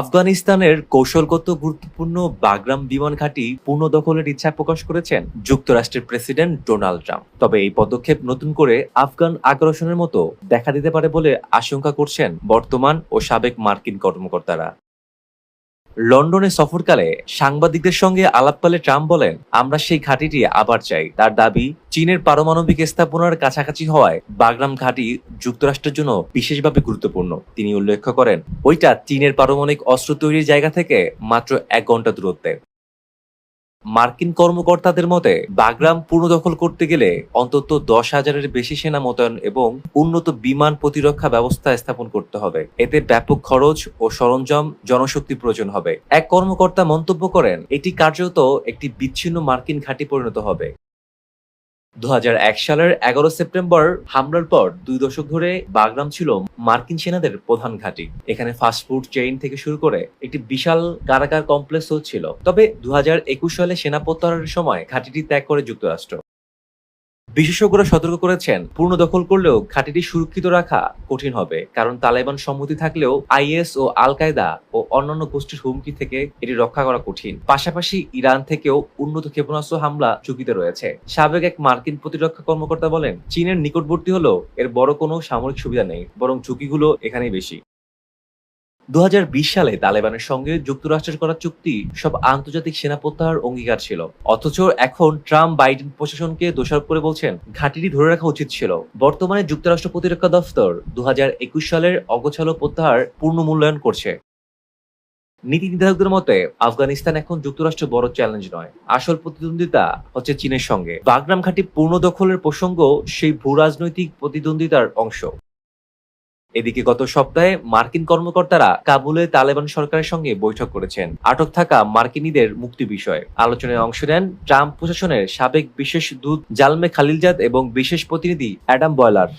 আফগানিস্তানের কৌশলগত গুরুত্বপূর্ণ বাগরাম বিমান ঘাঁটি পুনঃদখলের ইচ্ছা প্রকাশ করেছেন যুক্তরাষ্ট্রের প্রেসিডেন্ট ডোনাল্ড ট্রাম্প। তবে এই পদক্ষেপ নতুন করে আফগান আগ্রাসনের মতো দেখা দিতে পারে বলে আশঙ্কা করছেন বর্তমান ও সাবেক মার্কিন কর্মকর্তারা। লন্ডনে সফরকালে সাংবাদিকদের সঙ্গে আলাপকালে ট্রাম্প বলেন, আমরা সেই ঘাঁটিটি আবার চাই। তার দাবি, চীনের পারমাণবিক স্থাপনার কাছাকাছি হওয়ায় বাগরাম ঘাঁটি যুক্তরাষ্ট্রের জন্য বিশেষভাবে গুরুত্বপূর্ণ। তিনি উল্লেখ করেন, ওইটা চীনের পারমাণবিক অস্ত্র তৈরির জায়গা থেকে মাত্র এক ঘণ্টা দূরত্বে। মার্কিন কর্মকর্তাদের মতে, বাগরাম পুনর্দখল করতে গেলে অন্তত দশ হাজারের বেশি সেনা মোতায়েন এবং উন্নত বিমান প্রতিরক্ষা ব্যবস্থা স্থাপন করতে হবে। এতে ব্যাপক খরচ ও সরঞ্জাম জনশক্তি প্রয়োজন হবে। এক কর্মকর্তা মন্তব্য করেন, এটি কার্যত একটি বিচ্ছিন্ন মার্কিন ঘাঁটি পরিণত হবে। দু সালের এগারো সেপ্টেম্বর হামলার পর দুই দশক ধরে বাগরাম ছিল মার্কিন সেনাদের প্রধান ঘাঁটি। এখানে ফাস্টফুড চেইন থেকে শুরু করে একটি বিশাল কারাগার কমপ্লেক্সও ছিল। তবে দু হাজার একুশ সালে সেনা প্রত্যাহারের সময় ঘাঁটিটি ত্যাগ করে যুক্তরাষ্ট্র। বিশেষজ্ঞরা সতর্ক করেছেন, পূর্ণ দখল করলেও ঘাঁটিটি সুরক্ষিত রাখা কঠিন হবে, কারণ তালেবান সম্মতি থাকলেও আইএস ও আল কায়দা ও অন্যান্য গোষ্ঠীর হুমকি থেকে এটি রক্ষা করা কঠিন। পাশাপাশি ইরান থেকেও উন্নত ক্ষেপণাস্ত্র হামলা ঝুঁকিতে রয়েছে। সাবেক এক মার্কিন প্রতিরক্ষা কর্মকর্তা বলেন, চীনের নিকটবর্তী হলেও এর বড় কোনো সামরিক সুবিধা নেই, বরং ঝুঁকিগুলো এখানেই বেশি। দু হাজার বিশ সালে তালেবানের সঙ্গে যুক্তরাষ্ট্রের করা চুক্তি সব আন্তর্জাতিক সেনা প্রত্যাহার অঙ্গীকার ছিল। অথচ এখন ট্রাম্প বাইডেন প্রশাসনকে দোষারোপ করে বলছেন, ঘাঁটিটি ধরে রাখা উচিত ছিল। বর্তমানে যুক্তরাষ্ট্র প্রতিরক্ষা দফতর দু হাজার একুশ সালের অগোছালো প্রত্যাহার পূর্ণ মূল্যায়ন করছে। নীতি নির্ধারকদের মতে, আফগানিস্তান এখন যুক্তরাষ্ট্র বড় চ্যালেঞ্জ নয়। আসল প্রতিদ্বন্দ্বিতা হচ্ছে চীনের সঙ্গে। বাগরাম ঘাঁটি পূর্ণ দখলের প্রসঙ্গ সেই ভূ রাজনৈতিক প্রতিদ্বন্দ্বিতার অংশ। এদিকে গত সপ্তাহে মার্কিন কর্মকর্তারা কাবুলে তালেবান সরকারের সঙ্গে বৈঠক করেছেন। আটক থাকা মার্কিনীদের মুক্তি বিষয়ে। আলোচনায় অংশ নেন ট্রাম্প প্রশাসনের সাবেক বিশেষ দূত জালমে খালিলজাদ এবং বিশেষ প্রতিনিধি অ্যাডাম বয়লার।